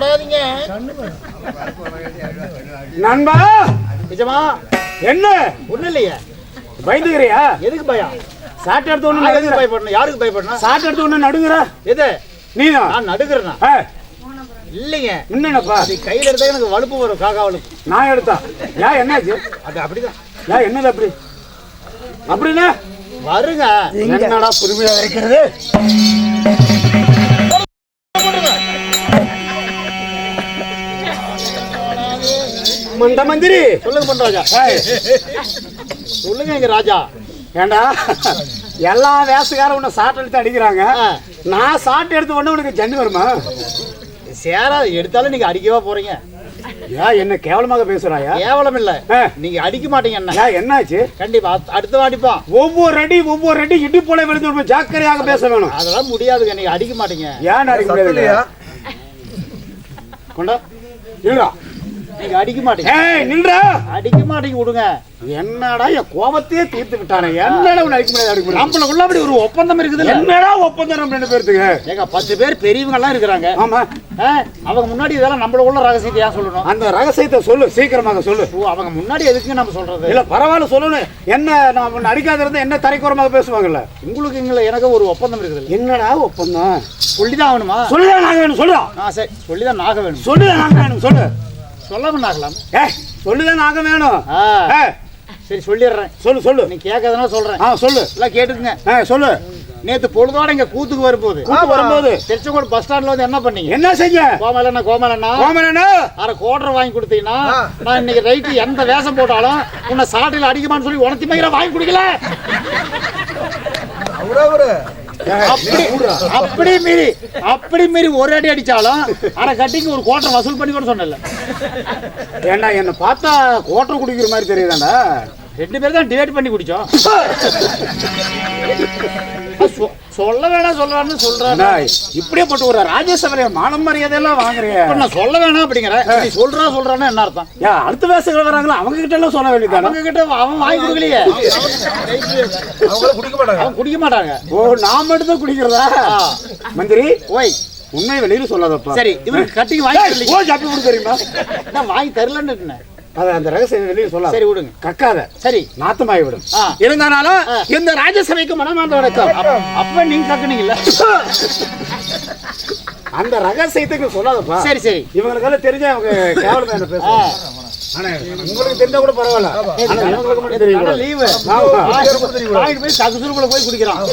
தொடாதீங்க நண்பா! நிஜமா? என்ன? ஒண்ணும் இல்லையே. பயந்துக்கிறியா? எதுக்கு பயம்? சாட்டை எடுத்து ஒண்ணு நான் எதுக்கு பயப்படணும்? யாருக்கு பயப்படணும்? சாட்டை எடுத்து ஒண்ணு நடுங்குற? எது? நீதான் நான் நடுக்கிறேனா ஏ, இல்லைங்க. என்னப்பா? அது கையில எடுத்தா எனக்கு வலுப்பு வரும் காக்கா வலுப்பு. நான் எடுத்தா? ஏன் என்னாச்சு? அது அப்படிதான். ஏன் என்னது அப்படி? அப்படின்னா வருங்க. என்னடா புதுமையா இருக்கிறது மண்ட மந்திரி. சொல்லுங்க பொன் ராஜா சொல்லுங்க எங்க ராஜா. ஏண்டா? எல்லா வேசக்காரும் உன்னை சாட்டை எடுத்து அடிக்கிறாங்க. நான் சாட்டை எடுத்து உடனே உனக்கு ஜன்னு வருமா? சேரா எடுத்தாலும் நீங்க அடிக்கவா போறீங்க? ஏன் என்ன கேவலமாக பேசுறாயா? கேவலம் இல்ல. ஆ. நீங்க அடிக்க மாட்டீங்க என்ன? என்னாச்சு? கண்டிப்பா அடுத்த அடிப்பான் ஒவ்வொரு அடி ஒவ்வொரு அடி இடி போல விழுந்து ஜாக்கிரதையாக பேச வேணும். அதெல்லாம் முடியாதுங்க நீங்க அடிக்க மாட்டீங்க. ஏன் அடிக்க முடியாது? கொண்டா. இல்லடா நீங்க அடிக்க மாட்டீங்க. ஏய் நில்றா. அடிக்க மாட்டீங்க விடுங்க. என்னடா என் கோபத்தையே தீர்த்து விட்டானே? என்னடா உன்னை அடிக்க முடியாது அடிக்க முடியாது. நம்மளுக்குள்ள அப்படி ஒரு ஒப்பந்தம் இருக்குது என்னடா ஒப்பந்தம் நம்ம ரெண்டு பேர்த்துக்கு? ஏங்க பத்து பேர் பெரியவங்க எல்லாம் இருக்கிறாங்க. ஆமா. அவங்க முன்னாடி இதெல்லாம் நம்மளுக்குள்ள ரகசியத்தை ஏன் சொல்லணும்? அந்த ரகசியத்தை சொல்லு சீக்கிரமாக சொல்லு. அவங்க முன்னாடி எதுக்கு நம்ம சொல்றது? இல்ல பரவாயில்ல சொல்லணும். என்ன நான் உன்னை அடிக்காத இருந்தா என்ன தரைக்குறமாக பேசுவாங்கல்ல? உங்களுக்கு இங்க எனக்கு ஒரு ஒப்பந்தம் இருக்குது என்னடா ஒப்பந்தம்? சொல்லிதான் ஆகணுமா? சொல்லுதான் நாங்க வேணும் சொல்லுடா ஆ சரி சொல்லிதான் நாக வேணும். சொல்லுதான் நாங்க வேணும் சொல்லு. சொல்லாம நாகலாம் ஏய் சொல்லுதான் நாங்க வேணும். சரி சொல்லிடுறேன். சொல்லு சொல்லு. நீ கேட்கறதுனா சொல்றேன். ஆ சொல்லு. எல்லாம் கேட்டுக்குங்க. ஆ சொல்லு. நேத்து பொழுதோட இங்க கூத்துக்கு வரும்போது. வரும்போது. திருச்செங்கோடு பஸ் ஸ்டாண்ட்ல வந்து என்ன பண்ணீங்க? என்ன செஞ்ச கோமலண்ணா கோமலண்ணா. கோமலனா அரை கோட்டரை வாங்கி கொடுத்தீங்கன்னா நான் இன்னைக்கு ரைட்டு எந்த வேஷம் போட்டாலும் உன்னை சாட்டில் அடிக்குமான்னு சொல்லி உனத்தி மயிர வாங்கி குடிக்கல. அப்படி அப்படி மீறி அப்படி மீறி ஒரு அடி அடிச்சாலும் அரை கட்டிக்கு ஒரு கோட்டரை வசூல் பண்ணி கூட சொன்னல ஏண்டா என்ன பார்த்தா கோட்டர் குடிக்கிற மாதிரி தெரியுதாண்டா? ரெண்டு பேரும் தான் டிவைட் பண்ணி குடிச்சோம். சொ- சொல்ல வேணாம் சொல்ல வேணாம்னு சொல்றேன் இப்படியே போட்டு ஒரு ராஜசபைய மானம் மரியாதையெல்லாம் வாங்குறிய நான் சொல்ல வேணாம் அப்படிங்கிற. நீ சொல்றா சொல்றான்னு என்ன அர்த்தம்? ஏன் அடுத்த வேசங்கள் வராங்களா? அவங்க கிட்ட எல்லாம் சொல்ல வேண்டியதானே அவங்க கிட்ட அவன் வாங்கி கொடுக்கலையே. அவன் குடிக்க மாட்டாங்க. ஓ நான் மட்டும் தான் குடிக்கிறதா மந்திரி ஓய். உண்மை வெளியில சொல்லாதப்பா. சரி இவருக்கு கட்டிக்கு வாங்கி. ஓ ஜாப்பி கொடு தெரியுமா? நான் வாங்கி தரலன்னு இருந்தேன். அது அந்த ரகசியம் வெளியில சொல்லாத. சரி விடுங்க. கக்காத. சரி. நாத்தமாகி விடும் ஆ. இந்த ராஜசபைக்கு மனமார்ந்த வணக்கம். அப்ப- நீங்க கட்டுனீங்கல்ல அந்த ரகசியத்துக்கு சொல்லாதப்பா. சரி சரி. இவங்களுக்கெல்லாம் தெரிஞ்ச அவங்க கேவலமா என்ன. பேசுவாங்க? உங்களுக்கு தெரிஞ்சா கூட பரவாயில்ல. இவங்களுக்கு மட்டும் தெரியும் லீவு. போய் தகுசுருக்குள்ள போய் குடிக்கிறான்.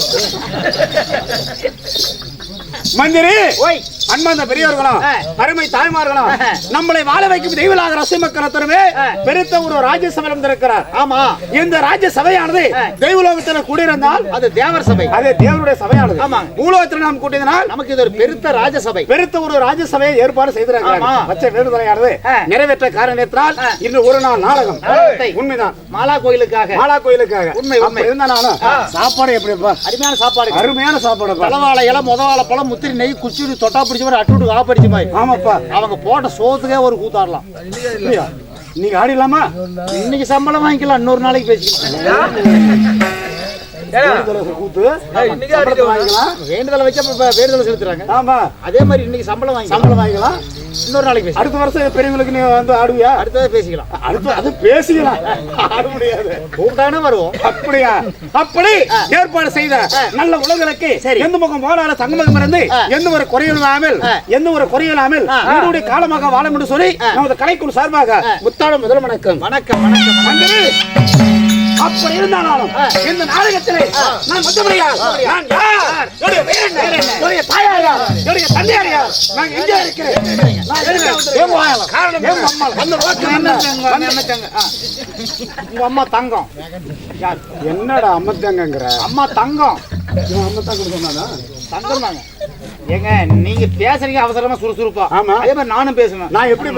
மந்திரி ஓய் அன்பார்ந்த பெரியவர்களும். அருமை தாய்மார்களும். நம்மளை வாழ வைக்கும் தெய்வலாக ரசிமக்கள் அத்தனமே பெருத்த ஒரு ராஜ்யசபையில் இருக்கிறார் ஆமா இந்த ராஜ்ய சபையானது ஆ. தெய்வலோகத்தில் கூடியிருந்தால் அது தேவர் சபை அது தேவனுடைய சபையானது ஆமாங்க. பூலோகத்தில் நாம் கூட்டியதனால் நமக்கு இது ஒரு பெருத்த ராஜசபை பெருத்த ஒரு ராஜ்யசபையை ஏற்பாடு செய்திருக்கிறார் ஆமா. பச்ச வேண்டுதலையானது. நிறைவேற்ற காரணத்தினால். இன்று ஒரு நாள் நாடகம். உண்மைதான் மாலா கோயிலுக்காக மாலா கோயிலுக்காக உண்மை, உண்மை. இருந்தாலும் சாப்பாடு எப்படிப்பா அருமையான சாப்பாடு அருமையான சாப்பாடுப்பா தலவாழை இலை முதவாழை பழம் முத்திரி நெய் குச்சி தொட்டா பிடிச்ச மாதிரி அட்டு காப்படிச்ச மாதிரி. ஆமாப்பா. அவங்க போட்ட சோத்துக்கே ஒரு கூத்தாடலாம்? நீங்க ஆடிடலாமா? இன்னைக்கு சம்பளம் வாங்கிக்கலாம் இன்னொரு நாளைக்கு பேசிக்கலாம். கூத்து சம்பளத்தை வாங்கிக்கலாம். வேண்டுதலை வச்சு வேண்டுதலை செலுத்துறாங்க. ஆமா. அதே மாதிரி இன்னைக்கு சம்பளம் வாங்கி சம்பளம் வாங்கிக்கலாம். இன்னொரு நாளைக்கு அடுத்த வருஷம் பெரியவங்களுக்கு நீ வந்து ஆடுவியா? அடுத்தது பேசிக்கலாம். அடுத்து அது பேசிக்கலாம். ஆட முடியாது. வருவோம். அப்படியா? அப்படி ஏற்பாடு செய்த நல்ல உலகளுக்கு சரி. எந்த முகம் போனால தங்கமகம் இருந்து. எந்த ஒரு ஆ. எந்த ஒரு ஆ. என்னுடைய காலமாக வாழ என்று சொல்லி நமது கலைக்குழு சார்பாக முத்தாளம் முதல் வணக்கம் வணக்கம் வணக்கம். அப்படி இருந்தாலும் இந்த நாடகத்திலே நான் மற்றபடியா நான் யார்? என்னுடைய தாயார் யார்? என்னுடைய தந்தையார் யார்? நான் எங்கே இருக்கிறேன். நான் எங்க? காரணம் அம்மா? அந்த நோக்கம் என்ன? உங்க அம்மா தங்கம். என்னடா அம்மத்தங்கங்கிற அம்மா தங்கம். இவன் அம்மத்தங்க சொன்னானா? தங்கம் தாங்க ஏங்க நீங்க பேசுறீங்க அவசரமா சுறுசுறுப்பா. ஆமா. அதே மாதிரி நானும் பேசுவேன். நான் எப்படி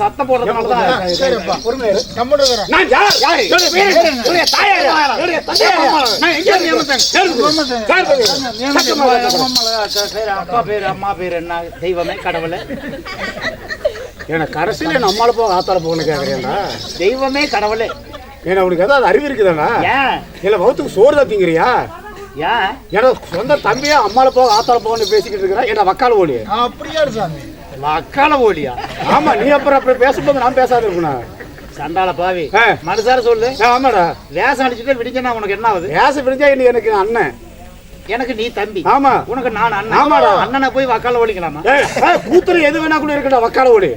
சத்தம் போடுறதுனால தான். பொறுமையா இரு. நான் யார்? யாரு? என்னுடைய தாயார் யார்? என்னுடைய தந்தையார்? நான் எங்கே. அப்பா பேரு அம்மா பேரு என்ன தெய்வமே கடவுளே ஏன்னா கடைசியில என் அம்மால போக ஆத்தால போகணும்னு கேக்குறேன்டா தெய்வமே கடவுளே ஏன்னா உனக்கு ஏதாவது அறிவு இருக்குதாடா ஏன் இல்ல வகுத்துக்கு சோறு தப்பிங்கிறியா ஏன் ஏன்னா சொந்த தம்பியா அம்மால போக ஆத்தால போகணும்னு பேசிக்கிட்டு இருக்கிறா என்ன வக்கால ஓடி அப்படியா சாமி வக்கால ஓலியா ஆமா நீ அப்புறம் அப்படி பேசும்போது நான் பேசாத இருக்கணும் சண்டால பாவி. ஆ. மனசார சொல்லு. ஆமாடா. வேஷம் அடிச்சுட்டு விடிஞ்சனா உனக்கு என்ன ஆகுது? பேச பிடிச்சா நீ எனக்கு அண்ணன். எனக்கு நீ தம்பி. ஆமா. உனக்கு நான் அண்ணன். ஆமாடா. அண்ணனை போய் வக்கால ஏய், கூத்துல எது வேணா கூட இருக்கட்டும் வக்கால ஓடி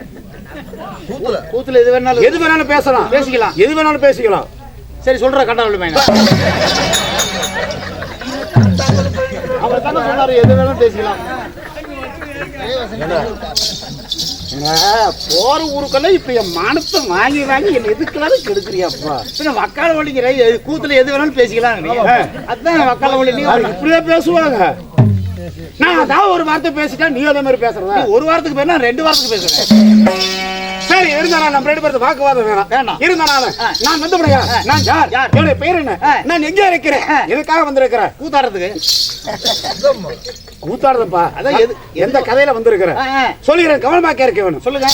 கூத்துல? எது வேணாலும் எது வேணாலும் பேசலாம். பேசிக்கலாம். எது வேணாலும் பேசிக்கலாம். சரி சொல்ற கண்டாவில் மைனா. அவர் தானே சொன்னாரு எது வேணாலும் பேசிக்கலாம். போற ஊருக்கெல்லாம் இப்ப என் மானத்தை வாங்கி வாங்கி என்ன எதுக்கெல்லாம் கெடுக்கிறியாப்பா? பின்ன வக்கால ஒழிக்கிற கூத்துல எது வேணாலும் பேசிக்கலாம். அதான் வக்கால அது இப்படியே பேசுவாங்க. நான் அதான் ஒரு வார்த்தை பேசிட்டா நீ அதே மாதிரி பேசுறதா. ஒரு வாரத்துக்கு பேர் ரெண்டு வாரத்துக்கு பேசுறேன். சரி இருந்தாலும் நம்ம ரெண்டு பேருக்கு வாக்குவாதம் வேணாம். வேணாம். இருந்தாலும் ஆ. நான் வந்தபடியா நான் யார்? யார்? என்னுடைய பேர் என்ன. நான் எங்க இருக்கிறேன். எதுக்காக வந்திருக்கிறேன் கூத்தாடுறதுக்கு. கூத்தாடுதப்பா. அதான் எது- எந்த கதையில வந்திருக்கிறேன். சொல்லிக்கிறேன் கவனமா கேட்க வேணும். சொல்லுங்க.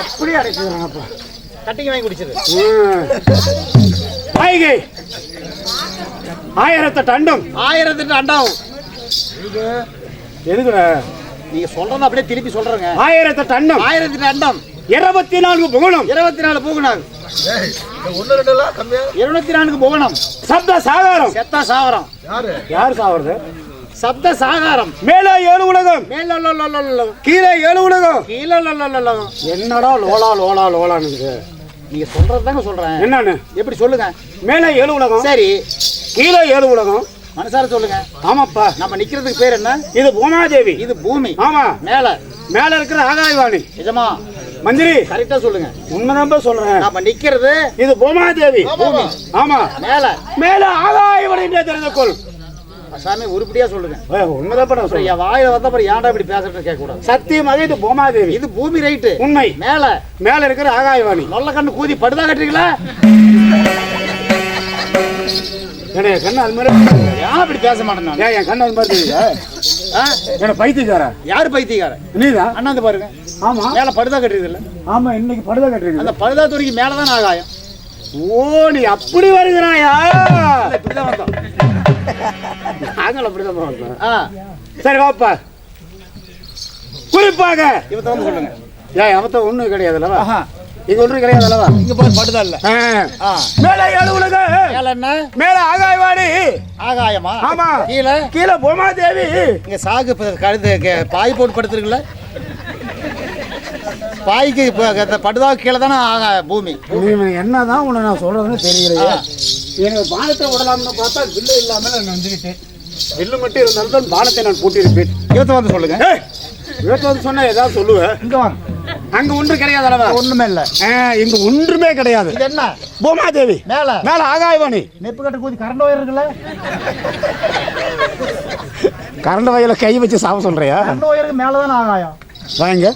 அப்படியே அடைக்கிறாங்கப்பா கட்டிங் வாங்கி குடிச்சது வைகை ஆயிரத்தெட்டு அண்டம். ஆயிரத்தி அண்டாவும் எதுக்குடா? நீங்க சொல்றத அப்படியே திருப்பி சொல்றேங்க. ஆயிரத்தெட்டு அண்டம். ஆயிரத்தி அண்டம். இருபத்தி நான்கு புகழும். இருபத்தி நாலு பூகுனாங்க இருநூத்தி நான்கு புவனம் சப்த சாகாரம். செத்தா சாவரம் யார்? சாவறது? சப்த சாகாரம். மேலே ஏழு உலகம். மேல கீழே ஏழு உலகம். கீழே என்னடா லோலா லோலா லோலான்னு நீங்க சொல்றது தாங்க சொல்றேன். என்னன்னு? எப்படி சொல்லுங்க? மேலே ஏழு உலகம். சரி. கீழே ஏழு உலகம். மனசார சொல்லுங்க. ஆமாப்பா. நம்ம நிக்கிறதுக்கு பேர் என்ன? இது பூமாதேவி இது பூமி. ஆமா. மேல. மேல இருக்கிற ஆகாயவாணி. நிஜமா? மந்திரி. கரெக்டா சொல்லுங்க. உண்மைதான் சொல்றேன். நம்ம நிக்கிறது இது பூமாதேவி பூமி. ஆமா. மேல. மேல ஆகாயவாணி என்றே தெரிந்து கொள். சாமி உருப்படியா சொல்லுங்க. உண்மைதான் சொல்றேன். என் வாயில வந்த அப்புறம் ஏன்டா இப்படி பேசுறது கேட்க கூடாது சத்தியமாக இது பூமாதேவி இது பூமி ரைட்டு. உண்மை. மேல. மேல இருக்கிற ஆகாயவாணி. நொல்ல கண்ணு கூதி படுதா கட்டுறீங்களா? என்னைய கண்ணு அது மாதிரி ஏன் பேச மாட்டேன் ஏன் என் கண்ணு அது மாதிரி? என்ன பைத்தியக்கார. யாரு பைத்தியக்காரன்? நீதான் அண்ணாந்து பாருங்க. ஆமா. மேல படுதா கட்டுறது இல்ல ஆமா இன்னைக்கு படுதா கட்டுறீங்க. அந்த படுதா துறைக்கு மேலதான் ஆகாயம். ஓ நீ அப்படி வருகிறாயா? இப்படிதான் வந்தோம் நாங்கள் அப்படிதான் வந்தோம். ஆ. சரி வாப்பா. குறிப்பாக இவத்த வந்து சொல்லுங்க. ஏன் அவத்த ஒண்ணும் கிடையாதுல்லவா? இங்க ஒன்றும் கிடையாது அல்லவா இங்க போய் படுதா இல்ல. மேலே ஏழு உலக. மேல என்ன? மேல ஆகாயவாணி ஆகாயமா? ஆமா. கீழே? கீழே பூமாதேவி இங்க சாகு கழுது பாய் போட்டு படுத்துருக்குல்ல? பாய்க்கு இப்போ படுதா கீழே தானே ஆகா பூமி. என்னதான் உன்னை நான் சொல்றதுன்னு தெரியலையே. எனக்கு பானத்தை விடலாம்னு பார்த்தா வில்லு இல்லாம நான் வந்துக்கிட்டேன் வில்லு மட்டும் இருந்தாலும் தான் பானத்தை நான் பூட்டியிருப்பேன். இவத்த வந்து சொல்லுங்க. வீட்டில் வந்து சொன்னா ஏதாவது சொல்லுவேன் இங்க வாங்க. அங்க ஒன்றும் கிடையாது அல்லவா? ஒண்ணுமே இல்ல. இங்க ஒன்றுமே கிடையாது. என்ன? பூமாதேவி. மேல. மேல ஆகாயவாணி. நெப்பு கட்டு கூதி கரண்ட் ஒயர் இருக்குல்ல? கரண்ட் வயல கை வச்சு சாப்பிட சொல்றியா? கரண்ட் ஒயருக்கு மேல தானே ஆகாயம். வாங்க.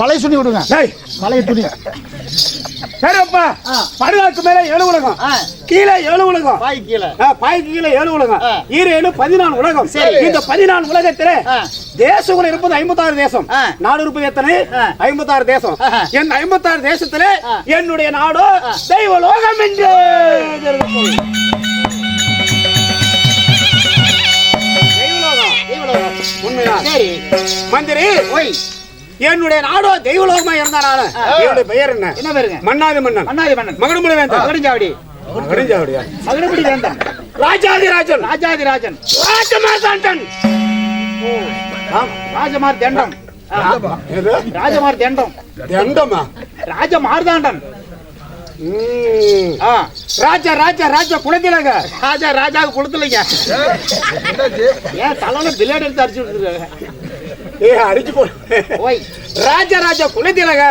பழைய துணி விடுங்க பழைய துணி சரிப்பா. படுகாக்கு மேல ஏழு உலகம் கீழே ஏழு உலகம் பாய் கீழே பாய்க்கு கீழே ஏழு உலகம் ஆ. ஈர ஏழு பதினாலு உலகம் சரி. இந்த பதினாலு உலகத்திலே. தேசங்கள் இருப்பது ஐம்பத்தாறு தேசம். நாடு இருப்பது எத்தனை. ஐம்பத்தாறு தேசம். என் ஐம்பத்தாறு தேசத்திலே. என்னுடைய நாடு. தெய்வ லோகம் என்று சரி மந்திரி ஒய் என்னுடைய நாடோ தெய்வலோகமா இருந்தானால ஆ. என்னுடைய பெயர் என்ன? என்ன பேருங்க மன்னாதி மன்னன். மன்னாதி மன்னன். மகடமுடி வேந்தன். மகடஞ்சாவடி. மகடஞ்சாவடியா? மகடபிடி வேந்தன். ராஜாதி ராஜன் ராஜாதி ராஜன் ராஜமார்த்தாண்டன் ஆம். ராஜமார் தண்டம்? ராஜமார் தண்டம் தண்டமா? ராஜமார்தாண்டன். ம். ஆ. ராஜா ராஜா ராஜா குலத்திலங்க. ராஜா ராஜா கொடுத்துலைங்க ஏன் தலையில பிளேட் எடுத்து அடிச்சு விட்டுருக்காங்க? ஏ அடிச்சு போ. ஓய் ராஜா ராஜா குலத்திலங்க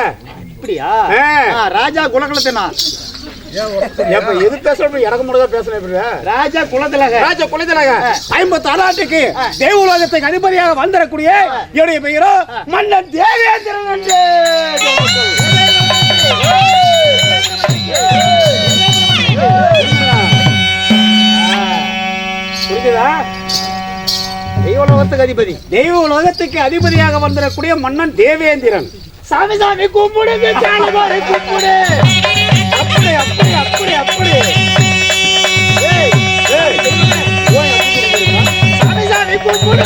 இப்படியா ஆ. ஆ, ராஜா குலகுலத்தினா. எப்ப எது பேசுறப்ப எனக்கு மட்டும் பேசுறேன் இப்படி? ராஜா குலத்திலக. ராஜா குலத்திலங்க ஆ. ஐம்பத்தி ஆறாட்டுக்கு. தேவலோகத்துக்கு அதிபதியாக வந்திடக்கூடிய என்னுடைய பெயரோ மன்னன் தேவேந்திரன் என்று. புரியுதா தெய்வலோகத்துக்கு அதிபதி. தெய்வ உலகத்துக்கு அதிபதியாக வந்திடக்கூடிய மன்னன் தேவேந்திரன். சாமி சாமி கும்பிடு கும்பிடு. அப்படி அப்படி அப்படி அப்படி. சாமி சாமி கும்பிடு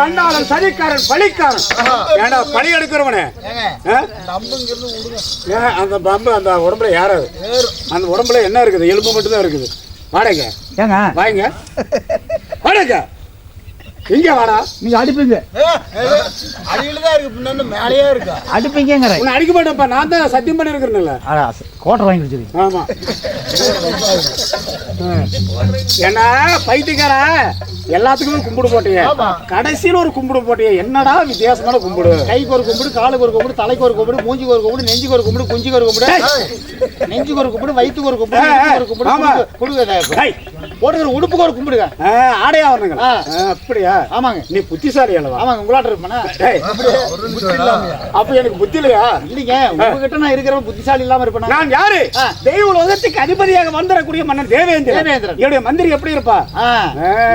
சண்டாளன் சதிக்காரன் பழிக்காரன். ஏண்டா பழி எடுக்கிறவனே அந்த பம்பு அந்த உடம்புல யாராவது அந்த உடம்புல என்ன இருக்குது? எலும்பு மட்டும் தான் இருக்குது. வாடகை ஏங்க. வாங்க. வாடகை இங்க வாடா. நீங்க அடிப்பீங்க. அடியில தான் இருக்கு பின்னாடி மேலேயே இருக்கா? அடிப்பீங்கிற உன்னை அடிக்க மாட்டேன்ப்பா நான் தான் சத்தியம் பண்ணி இருக்கிறேன்ல கோட்டை வாங்கி வச்சிருக்கீங்க. ஆமா. ஏன்னா பைத்தியக்கார? எல்லாத்துக்குமே கும்பிடு போட்டிய. கடைசியில ஒரு கும்பிடு போட்டிய. என்னடா வித்தியாசமான கும்பிடு? கைக்கு ஒரு கும்பிடு காலுக்கு ஒரு கும்பிடு தலைக்கு ஒரு கும்பிடு மூஞ்சிக்கு ஒரு கும்பிடு நெஞ்சுக்கு ஒரு கும்பிடு குஞ்சுக்கு ஒரு கும்பிடு. நெஞ்சுக்கு ஒரு கும்பிடு வயிற்றுக்கு ஒரு கும்பிடு ஒரு கும்பிடு ஏய், போட்டுக்கிற உடுப்புக்கு ஒரு கும்பிடுங்க. ஆ, ஆடை ஆவரணங்கள் ஆ. ஆ, அப்படியா? ஆமாங்க. நீ புத்திசாலி அல்லவா? ஆமாங்க உங்களாட்ட இருப்பேனா? அப்ப எனக்கு புத்தி இல்லையா? இல்லைங்க உங்ககிட்ட நான் இருக்கிறவன் புத்திசாலி இல்லாம இருப்பேனா? நான் யாரு. தெய்வ உலகத்துக்கு அதிபதியாக வந்திரக்கூடிய மன்னன் தேவேந்திரன். தேவேந்திரன். என்னுடைய மந்திரி எப்படி இருப்பா.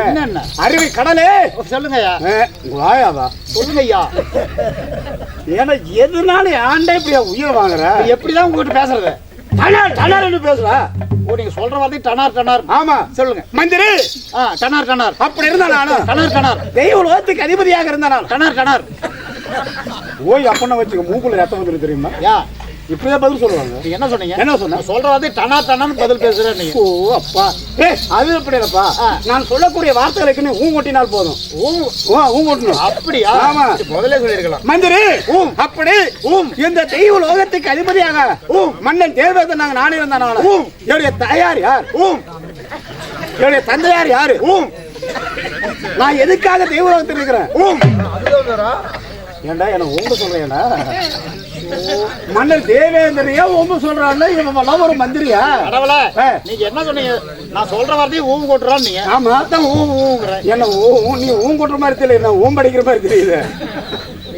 என்னென்ன? அருவி கடலே. சொல்லுங்க ஐயா. உங்க வாயாவா சொல்லுங்க ஐயா. ஏன்னா எதுனால ஆண்டே இப்படியா உயிர் வாங்குற? எப்படிதான் உங்ககிட்ட பேசுறது? பேசுற. ஓ நீங்க சொல்ற வார்த்தை டனார் டனார். ஆமா. சொல்லுங்க. மந்திரி. டனார் டனார். அப்படி இருந்தா நானும் டனார் டனார். தெய்வ உலகத்துக்கு அதிபதியாக இருந்த நான்? டனார் டனார். ஓய் அப்பன வச்சுக்க மூக்குல ரத்தம் வந்துரு தெரியுமா? யா. இப்படியே பதில் சொல்லுவாங்க. நீங்க என்ன சொன்னீங்க? என்ன சொன்ன சொல்ற டனார் டனார்னு பதில் பேசுறேன் ஓ அப்பா. ஏ அது எப்படி இல்லப்பா? நான் சொல்லக்கூடிய வார்த்தைகளுக்கு நீ ஊ கொட்டினால் போதும். ஊ. கொட்டணும் அப்படியா? ஆமா. முதல்ல சொல்லிருக்கலாம் மந்திரி ஊம் அப்படி ஊம் இந்த தெய்வ லோகத்துக்கு அதிபதியாக ஊம் மன்னன் தேவதன் நாங்க நானே வந்தான ஊம் என்னுடைய தாயார் யார்? ஊம் என்னுடைய தந்தையார் யாரு? ஊம் நான் எதுக்காக தெய்வ லோகத்தில் இருக்கிறேன்? ஊம் ஏண்டா என்ன ஓம்ப சொல்றேன்டா மன்னர் தேவேந்திரையா ஓம்ப சொல்றான்ல இவன் ஒரு மந்திரியா? கடவுளே. நீங்க என்ன சொன்னீங்க? நான் சொல்ற வார்த்தையை ஊவு கொட்டுறான்னு நீங்க. ஆமா. அதான் ஊ ஊங்குறேன் என்ன ஊ ஊ- நீ ஊம் கொட்டுற மாதிரி தெரியல என்ன ஊம் அடிக்கிற மாதிரி தெரியுது.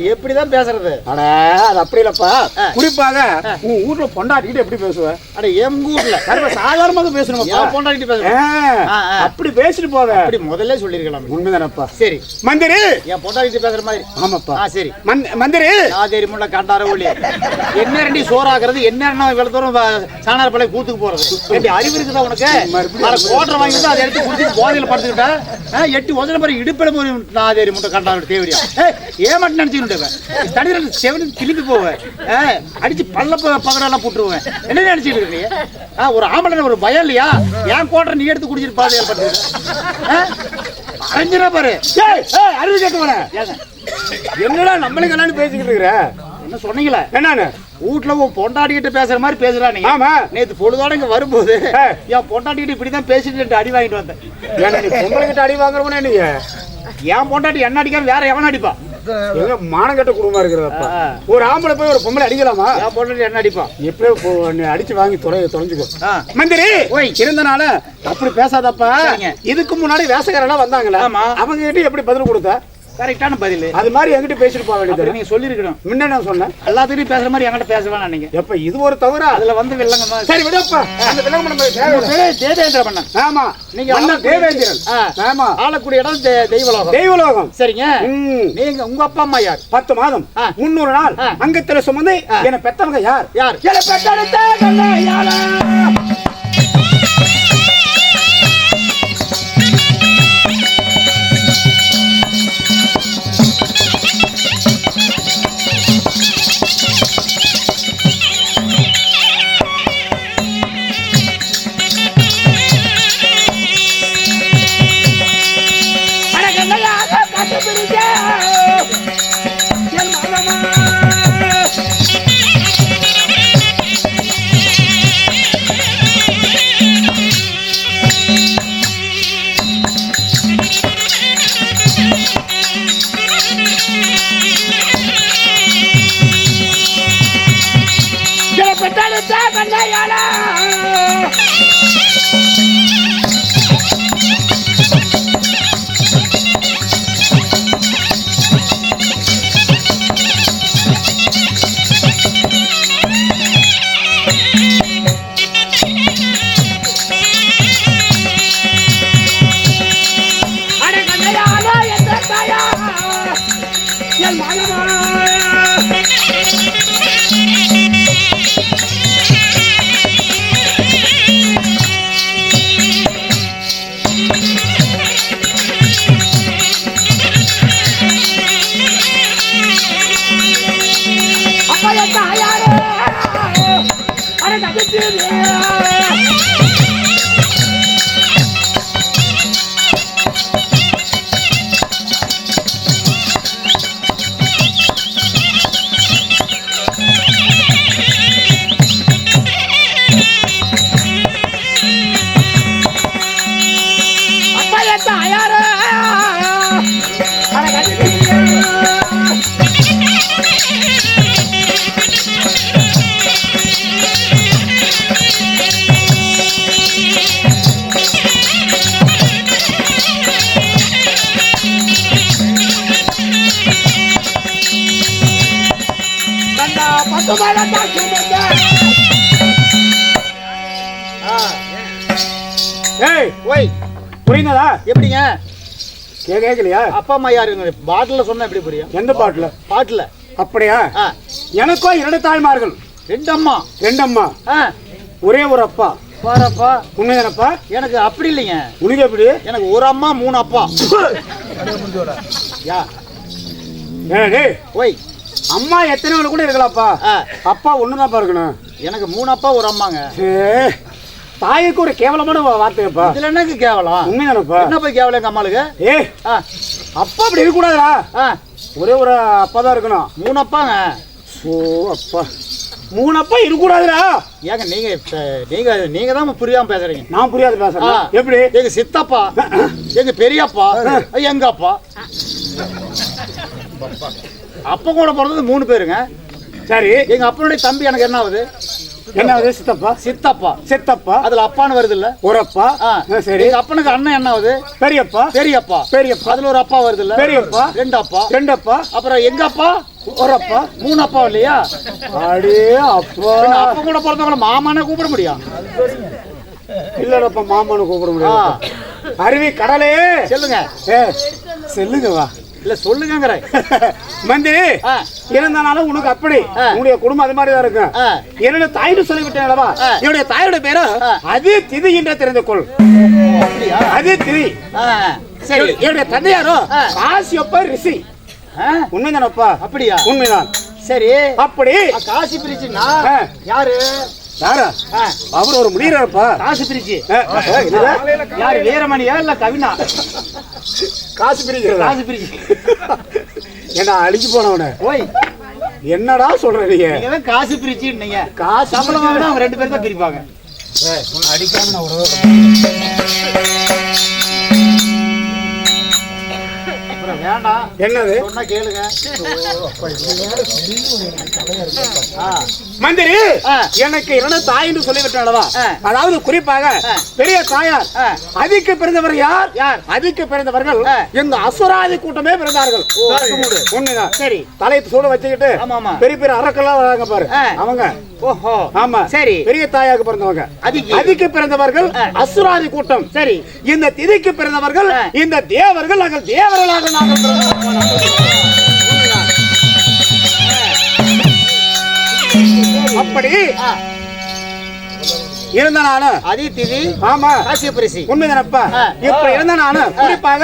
எப்படிதான் பேசுறது? அட அது அப்படி இல்லப்பா. குறிப்பாக உன் ஊர்ல பொண்டாட்டிக்கிட்டு எப்படி பேசுவ? அட எம் ஊர்ல. சர்வ சாதாரணமாக பேசணுமாப்பா ஏன் பொண்டாட்டி பேசுறேன். அப்படி பேசிட்டு போவ. அப்படி முதல்ல சொல்லிருக்கலாம் உண்மைதானப்பா. சரி. மந்திரி! என் பொண்டாட்டி பேசுற மாதிரி. ஆமாப்பா. சரி. மந்த்- மந்திரி! ஆதேரி முள்ள காண்டார ஒளி என்ன ரெண்டி சோறாக்குறது என்ன இவ்வளவு தூரம் வ- சாணார் பழைய கூத்துக்கு போறது. ரெண்டி அறிவு இருக்குதா உனக்கு? மறுபடியும் அரை கோட்டை வாங்கி வந்து அதை எடுத்து குடிச்சிட்டு போதையில படுத்துக்கிட்டா. எட்டு ஒதன மாதிரி இடுப்பில போய் ஆதேரி முட்டை காண்டார தேவரியா. ஏமாட்டு நினைச்சுக்கிட்டு தடியில் செவனு கிளம்பி போவேன். அடிச்சு பல்ல பகடெல்லாம் போட்டுருவேன். என்ன நினைச்சிட்டு இருக்க நீ ஆ, ஒரு ஆம்பளை ஒரு பயம் இல்லையா என் கோட்டை நீ எடுத்து குடிச்சிட்டு பாதையில் படுத்துக்கிட்டு அரைஞ்சிரா பாரு. அறிவு கேட்டவன ஏங்க. என்னடா நம்மளுக்கு என்னன்னு பேசிக்கிட்டு இருக்கிற? என்ன சொன்னீங்களே? என்னன்னு? வீட்ல உன் பொண்டாட்டிகிட்ட பேசுற மாதிரி பேசுறா நீ ஆமா. நேத்து பொழுதோட இங்க வரும்போது. என் பொண்டாட்டிகிட்ட இப்படிதான் பேசிட்டு அடி வாங்கிட்டு வந்தேன். ஏன்னா நீ பொம்பளைகிட்ட அடி வாங்குறவனே நீங்க என் பொண்டாட்டி என்ன அடிக்காம வேற எவன் அடிப்பா? மானங்கட்ட குடும்பமா இருக்கிறதப்பா. ஒரு ஆம்பளை போய் ஒரு பொம்பளை அடிக்கலாமா பொண்டாட்டி என்ன அடிப்பா எப்படியோ அடிச்சு வாங்கி தொலை தொலைஞ்சுக்கோ. மந்திரி. இருந்தனால அப்படி பேசாதப்பா. இதுக்கு முன்னாடி வேசக்காரெல்லாம் வந்தாங்களா. அவங்க கிட்ட எப்படி பதில் கொடுத்த கரெக்டான பதில். அது மாதிரி என்கிட்ட பேசிட்டு போக வேண்டியது நீங்க சொல்லிருக்கணும். முன்ன என்ன சொன்னேன். எல்லாத்துக்கிட்டையும் பேசுற மாதிரி என்கிட்ட பேச வேணாம் நீங்க எப்ப இது ஒரு தவறா? அதுல வந்து வில்லங்க சரி விடப்பா அந்த தேவையில்லை. தேவேந்திர பண்ணன் ஆமா. நீங்க அண்ணன் தேவேந்திரன். ஆமா. ஆளக்கூடிய இடம் தெய்வலோகம். தெய்வலோகம். சரிங்க. நீங்க உங்க அப்பா அம்மா யார்? பத்து மாதம். முன்னூறு நாள். அங்கத்துல சுமந்து. என்ன பெத்தவங்க யார்? யார்? என்ன பெத்தெடுத்த கண்ணையாளா. கேட்கலையா அப்பா அம்மா யாருங்க பாட்டில சொன்னா எப்படி புரியும்? எந்த பாட்டுல? பாட்டுல. அப்படியா? எனக்கோ இரண்டு தாய்மார்கள். ரெண்டு அம்மா ரெண்டு அம்மா ஒரே ஒரு அப்பா. பாரப்பா. உண்மைதானப்பா எனக்கு அப்படி இல்லைங்க. உனக்கு எப்படி? எனக்கு ஒரு அம்மா மூணு அப்பா. யா. ஏ, டேய். ஓய். அம்மா எத்தனை கூட இருக்கலாம்ப்பா. அப்பா ஒண்ணுதான்ப்பா இருக்கணும். எனக்கு மூணு அப்பா ஒரு அம்மாங்க. ஏ, தாய்க்கு ஒரு கேவலமான வார்த்தையப்பா. இதுல என்னங்க கேவலம்? உண்மைதானப்பா. என்ன போய் கேவலம் எங்க அம்மாளுக்கு? ஏ அப்பா அப்படி இருக்கக்கூடாதுடா. ஆ, ஒரே ஒரு அப்பா தான் இருக்கணும். மூணு அப்பாங்க. ஓ அப்பா. மூணு அப்பா இருக்கக்கூடாதுடா. ஏங்க நீங்க நீங்க நீங்க தான் புரியாம பேசுறீங்க. நான் புரியாது பேசுறேன் எப்படி? எங்க சித்தப்பா எங்க பெரியப்பா எங்க அப்பா? அப்பா கூட பிறந்தது மூணு பேருங்க. சரி. எங்க அப்பனுடைய தம்பி எனக்கு என்ன ஆகுது? என்ன ஆகுது? சித்தப்பா. சித்தப்பா. சித்தப்பா. அதுல அப்பான்னு வருது இல்ல ஒரு அப்பா சரி. எங்க அப்பனுக்கு அண்ணன் என்ன ஆகுது? பெரியப்பா. பெரியப்பா. பெரியப்பா. அதுல ஒரு அப்பா வருது இல்ல பெரியப்பா. ரெண்டு அப்பா ரெண்டு அப்பா அப்புறம் எங்க அப்பா? ஒரு அப்பா மூணு அப்பா இல்லையா? அடே அப்பா. அப்பா கூட பிறந்தவங்கள மாமானே கூப்பிட முடியும். இல்லடப்பா மாமான்னு கூப்பிட ஆ, முடியாது அருவி கடலே. சொல்லுங்க. ஏ செல்லுங்க வா. இல்ல சொல்லுங்கங்கிறேன் மந்திரி இருந்தாலும் உனக்கு அப்படி. உன்னுடைய குடும்பம் அது மாதிரி தான் இருக்கும். என்னுடைய தாயின்னு சொல்லிவிட்டேன் அல்லவா. என்னுடைய தாயோட பேரு. அது திதி என்று தெரிந்து கொள். அது திதி. சரி. என்னுடைய தந்தையாரோ. காசியப்ப ரிஷி. உண்மைதானப்பா? அப்படியா? உண்மைதான். சரி. அப்படி. காசி பிரிச்சுன்னா. யாரு? யாரா? அவர் ஒரு முடியறப்பா காசி பிரிச்சு. யாரு வீரமணியா இல்ல கவினா? காசு பிரிக்கிறதா காசி பிரிச்சு என்ன அழிச்சு போனவன? ஓய். என்னடா சொல்ற நீங்க காசி பிரிச்சுன்னீங்க காசு சம்பளம் அவங்க ரெண்டு பேரும் தான் பிரிப்பாங்க. அடிக்காம நான் ஒரு வேண்டாம் என்னது சொன்னா கேளுங்க ஆ, மந்திரி. எனக்கு இரண்டு தாய் என்று சொல்லிவிட்டாளவா ஆ. அதாவது குறிப்பாக. பெரிய தாயார். அதிக்கு பிறந்தவர் யார் யார்? அதிக்கு பிறந்தவர்கள். இந்த அசுராதி கூட்டமே பிறந்தார்கள். உண்மைதான் சரி தலை சூட வச்சுக்கிட்டு. பெரிய பெரிய அரக்கெல்லாம் வராங்க பாரு. அவங்க ஓஹோ ஆமா சரி பெரிய தாயாக்கு பிறந்தவங்க அதிக்கு. பிறந்தவர்கள். அசுராதி கூட்டம் சரி இந்த திதிக்கு பிறந்தவர்கள். இந்த தேவர்கள் நாங்கள் தேவர்களாக நாங்கள். அப்படி. இருந்த நானும் அதி திதி ஆமா காசிய பிரிசி உண்மைதானப்பா. இப்ப இருந்த நானு குறிப்பாக.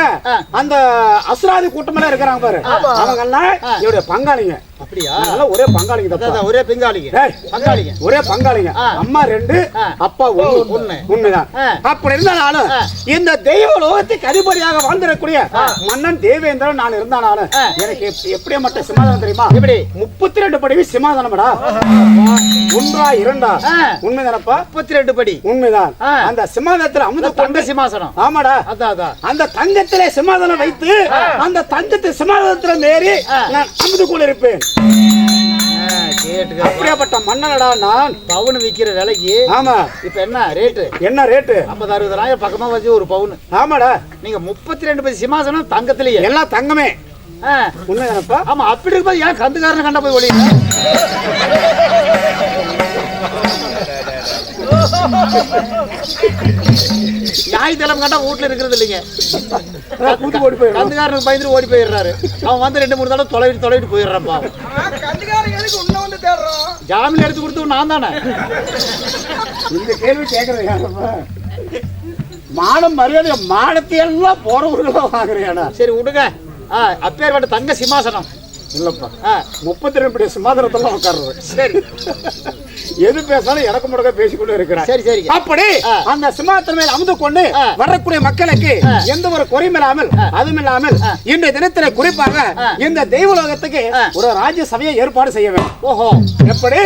அந்த அசுராதி கூட்டம் எல்லாம் இருக்கிறாங்க பாரு. அவங்க எல்லாம். என்னுடைய பங்காளிங்க. அப்படியா ஒரே பங்காளிங்க அதான், ஒரே பங்காளிங்க ஒரே பங்காளிங்க. அம்மா ரெண்டு. அப்பா. உண்மைதான் ஆ. அப்படி இருந்தாலும். இந்த தெய்வ லோகத்துக்கு அதிபதியாக வாழ்ந்திருக்கக்கூடிய மன்னன் தேவேந்திரன் நான் இருந்தானாலும் ஆ. எனக்கு எப்- எப்படியே மட்டும் சிமாதானம் தெரியுமா எப்படி? முப்பத்தி ரெண்டு படி சிமாதானம்டா ஒன்றா இரண்டா. உண்மைதானப்பா முப்பத்தி ரெண்டு படி உண்மைதான். அந்த சிமாதானத்துல அமுத தங்க சிம்மாசனம் ஆமாடா அதான் அந்த தங்கத்திலே சிமாதானம் வைத்து அந்த தங்கத்தை சிமாதானத்துல மேறி. நான் அமுதுக்குள் இருப்பேன் ஆ, கேட்டுக்க அப்படியாப்பட்ட மன்னனடா நான் பவுன் விக்கிற விலைக்கு ஆமா. இப்ப என்ன ரேட்டு? என்ன ரேட்டு? ஐம்பது அறுபதாயிரம் பக்கமா வச்சு ஒரு பவுன். ஆமாடா. நீங்க முப்பத்தி ரெண்டு படி சிம்மாசனம் தங்கத்திலேயே. எல்லாம் தங்கமே. ஆ, உண்மைதானப்பா? ஆமா அப்படி இருக்கும்போது ஏன் கந்துக்காரனை கண்ட போய் ஒளியுங்க ஞாயிற்றுக்கிழமை கண்டா வீட்டுல இருக்கிறது இல்லைங்க. கந்துக்காரனுக்கு பயந்துட்டு ஓடி போயிடுறாரு. அவன் வந்து ரெண்டு மூணு தடவை தொலைவிட்டு தொலைவிட்டு போயிடுறான் பாவம். ஜாமீன் எடுத்து கொடுத்து நான் தானே? இந்த கேள்வி கேட்கறது மானம் மரியாதை மானத்தை எல்லாம் போறவர்களா வாங்குறியாடா சரி விடுங்க. அப்பேற்பட்ட தங்க சிம்மாசனம். இல்லப்பா முப்பத்தி ரெண்டு படி சிமாதானத்தெல்லாம் உட்கார்றது சரி எது பேசாலும் இடக்கு முடக்க பேசிக்கொண்டு இருக்கிறார் சரி சரி அப்படி. அந்த சிம்மாசனம் மேல் அமர்ந்து கொண்டு. வரக்கூடிய மக்களுக்கு. எந்த ஒரு குறையும் இல்லாமல் அதுவும் இல்லாமல் இன்றைய தினத்தில குறிப்பாக. இந்த தெய்வலோகத்துக்கு. ஒரு ராஜ்ய சபையை ஏற்பாடு செய்ய வேண்டும் ஓஹோ எப்படி.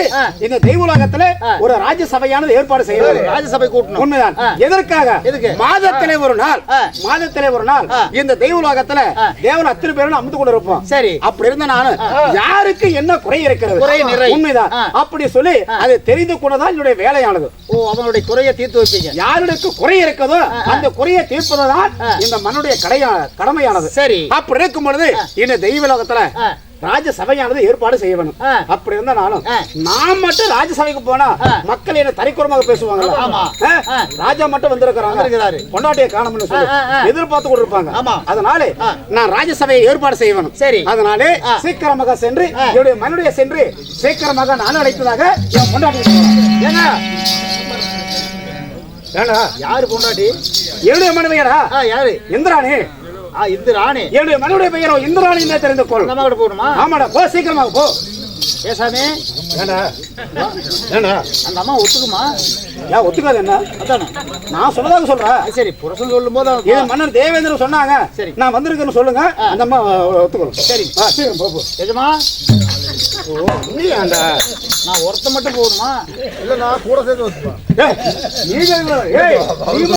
இந்த தெய்வலோகத்துல. ஒரு ராஜ்ய சபையானது ஏற்பாடு செய்ய வேண்டும் ராஜ்யசபை கூட்டணும் உண்மைதான். எதற்காக எதுக்கு? மாதத்திலே ஒரு நாள். மாதத்திலே ஒரு நாள். இந்த தெய்வலோகத்துல. தேவன் அத்தனை பேரும் அமுத்து கொண்டு இருப்போம் சரி அப்படி இருந்த யாருக்கு என்ன குறை இருக்கிறது? குறை, நிறை. உண்மைதான். அப்படி சொல்லி அதை தெரிந்து கொண்டதான் என்னுடைய வேலையானது. ஓ அவனுடைய குறைய தீர்த்து வைப்பீங்க. யாருக்கு குறை இருக்கிறதோ அந்த குறையை தீர்ப்பதுதான் இந்த மனுடைய கடையா கடமையானது. சரி. அப்படி இருக்கும் பொழுது இந்த தெய்வ லோகத்துல ஆ. ராஜசபையானது ஏற்பாடு செய்ய வேணும். அப்படி இருந்தா நானும். நான் மட்டும் ராஜசபைக்கு போனா. மக்கள் என்ன தரிக்குறமாக பேசுவாங்க. ராஜா மட்டும் வந்திருக்கிறாங்க. பொண்டாட்டியை காணணும்னு சொல்லி. எதிர்பார்த்து கொண்டு இருப்பாங்க. அதனால. நான் ராஜசபையை ஏற்பாடு செய்ய வேணும் சரி. அதனாலே. சீக்கிரமாக சென்று. என்னுடைய மனுடைய சென்று சீக்கிரமாக நான் அழைத்ததாக என் பொண்டாட்டி ஏண்டா யாரு பொண்டாட்டி என்னுடைய மனுவையடா யாரு இந்திராணி ஆ இது ராணி. என்னுடைய மனுடைய பெயரோ இந்திராணி என்ன தெரிந்து கொள். நம்ம கிட்ட போகணுமா? ஆமாடா போ சீக்கிரமாக போ. ஏசாமி ஏண்டா? ஏண்டா? அந்த அம்மா ஒத்துக்குமா? ஏன் ஒத்துக்காது என்ன? அதானே. நான் சொன்னதாக சொல்றேன் சரி புருஷன் சொல்லும் போது இது மன்னர் தேவேந்திரன் சொன்னாங்க. சரி. நான் வந்திருக்கேன்னு சொல்லுங்க. அந்த அம்மா ஒத்துக்கணும் சரி. ஆ, சீக்கிரம் போ போ. எஜமா? நீயாண்டா? நான் ஒருத்த மட்டும் போகணுமா? இல்ல நான் கூட சேர்த்து வச்சுப்பேன் ஏய், நீ